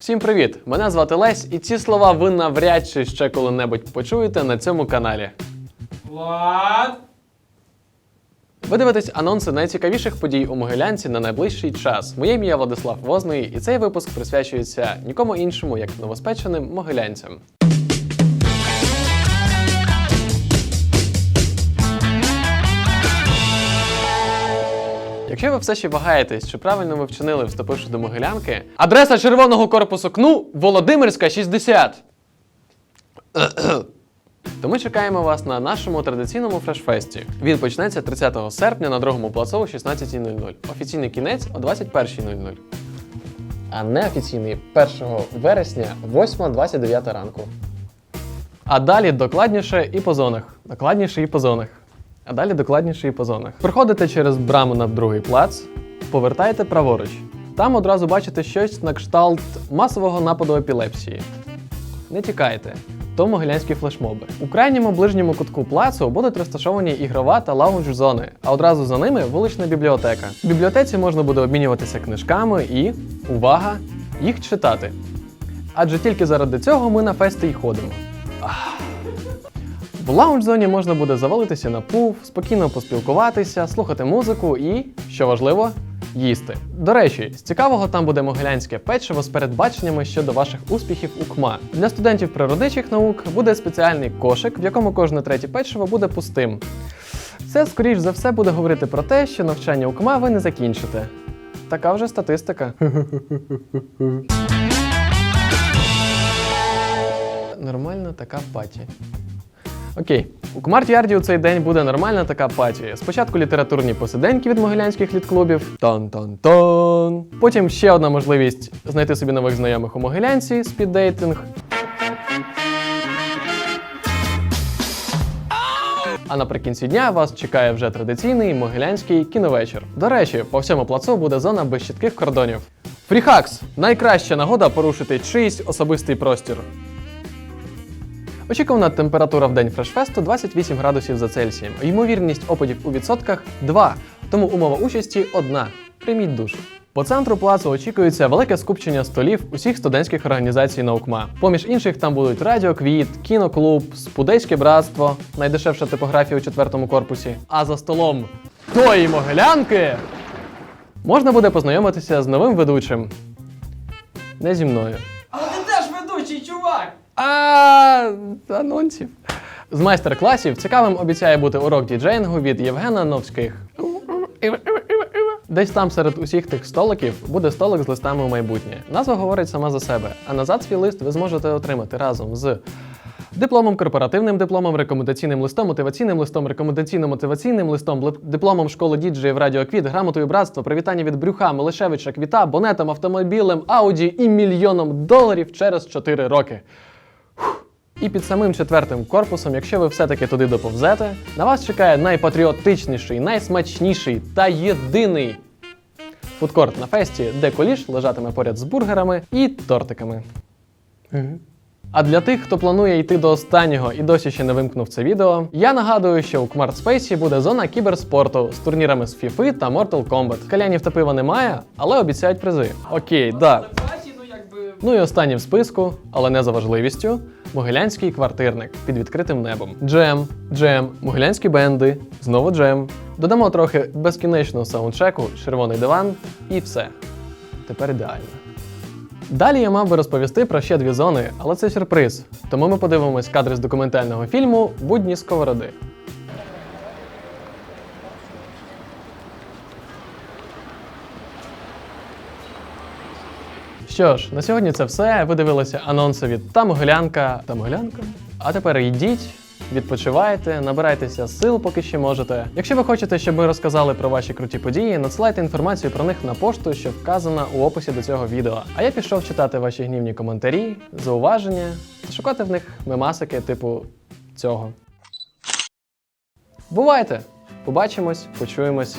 Всім привіт! Мене звати Лесь, і ці слова ви навряд чи ще коли-небудь почуєте на цьому каналі. Влад! Ви дивитесь анонси найцікавіших подій у Могилянці на найближчий час. Моє ім'я Владислав Возний, і цей випуск присвячується нікому іншому, як новоспеченим могилянцям. Якщо ви все ще вагаєтесь, чи правильно ви вчинили, вступивши до Могилянки, адреса червоного корпусу КНУ Володимирська 60. То ми чекаємо вас на нашому традиційному фрешфесті. Він почнеться 30 серпня на другому плацу о 16.00. Офіційний кінець о 21.00. А неофіційний 1 вересня 8.29 ранку. А далі докладніше і по зонах. Докладніше і по зонах. А далі докладніше і по зонах. Проходите через браму на другий плац, повертаєте праворуч. Там одразу бачите щось на кшталт масового нападу епілепсії. Не тікайте. То могилянські флешмоби. У крайньому ближньому кутку плацу будуть розташовані ігрова та лаунж зони, а одразу за ними вулична бібліотека. В бібліотеці можна буде обмінюватися книжками і, увага, їх читати. Адже тільки заради цього ми на фести й ходимо. В лаунж-зоні можна буде завалитися на пуф, спокійно поспілкуватися, слухати музику і, що важливо, їсти. До речі, з цікавого там буде могилянське печиво з передбаченнями щодо ваших успіхів у КМА. Для студентів природничих наук буде спеціальний кошик, в якому кожне третє печиво буде пустим. Це, скоріш за все, буде говорити про те, що навчання у КМА ви не закінчите. Така вже статистика. Нормальна така паті. Окей, у Кмарт-Ярді у цей день буде нормальна така паті. Спочатку літературні посиденьки від могилянських літклубів. Тон-тон-тон. Потім ще одна можливість знайти собі нових знайомих у Могилянці спіддейтинг. А наприкінці дня вас чекає вже традиційний могилянський кіновечір. До речі, по всьому плацу буде зона без чітких кордонів. Фріхакс найкраща нагода порушити чийсь особистий простір. Очікувана температура в день фрешфесту 28 градусів за Цельсієм. Ймовірність опадів у відсотках 2, тому умова участі одна. Прийміть душ. По центру плацу очікується велике скупчення столів усіх студентських організацій наукма. Поміж інших там будуть Радіоквіт, кіноклуб, Спудейське братство, найдешевша типографія у четвертому корпусі. А за столом тої могилянки можна буде познайомитися з новим ведучим. Не зі мною. Ведучий, чувак! А анонсів. З майстер-класів цікавим обіцяє бути урок діджеїнгу від Євгена Новських. Десь там серед усіх тих столиків буде столик з листами у майбутнє. Назва говорить сама за себе, а назад свій лист ви зможете отримати разом з дипломом, корпоративним дипломом, рекомендаційним листом, мотиваційним листом, рекомендаційно-мотиваційним листом, дипломом школи діджеїв Радіо Квіт, грамотою братства, привітання від Брюха, Мелишевича, Квіта, бонетом, автомобілем, Ауді і мільйоном доларів через 4 роки. І під самим четвертим корпусом, якщо ви все-таки туди доповзете, на вас чекає найпатріотичніший, найсмачніший та єдиний фудкорт на фесті, де коліш лежатиме поряд з бургерами і тортиками. А для тих, хто планує йти до останнього і досі ще не вимкнув це відео, я нагадую, що у Кмарт буде зона кіберспорту з турнірами з FIFA та Mortal Kombat. Калянів та пива немає, але обіцяють призи. Окей, да, ну. Ну і останній в списку, але не за важливістю, Могилянський квартирник під відкритим небом. Джем, джем, могилянські бенди, знову джем. Додамо трохи безкінечного саундчеку, червоний диван і все. Тепер ідеально. Далі я мав би розповісти про ще дві зони, але це сюрприз. Тому ми подивимось кадри з документального фільму Будні сковороди. Що ж, на сьогодні це все. Ви дивилися анонси від та Могилянка та Могилянка. А тепер йдіть, відпочивайте, набирайтеся сил, поки ще можете. Якщо ви хочете, щоб ми розказали про ваші круті події, надсилайте інформацію про них на пошту, що вказана у описі до цього відео. А я пішов читати ваші гнівні коментарі, зауваження та шукати в них мемасики типу цього. Бувайте! Побачимось, почуємось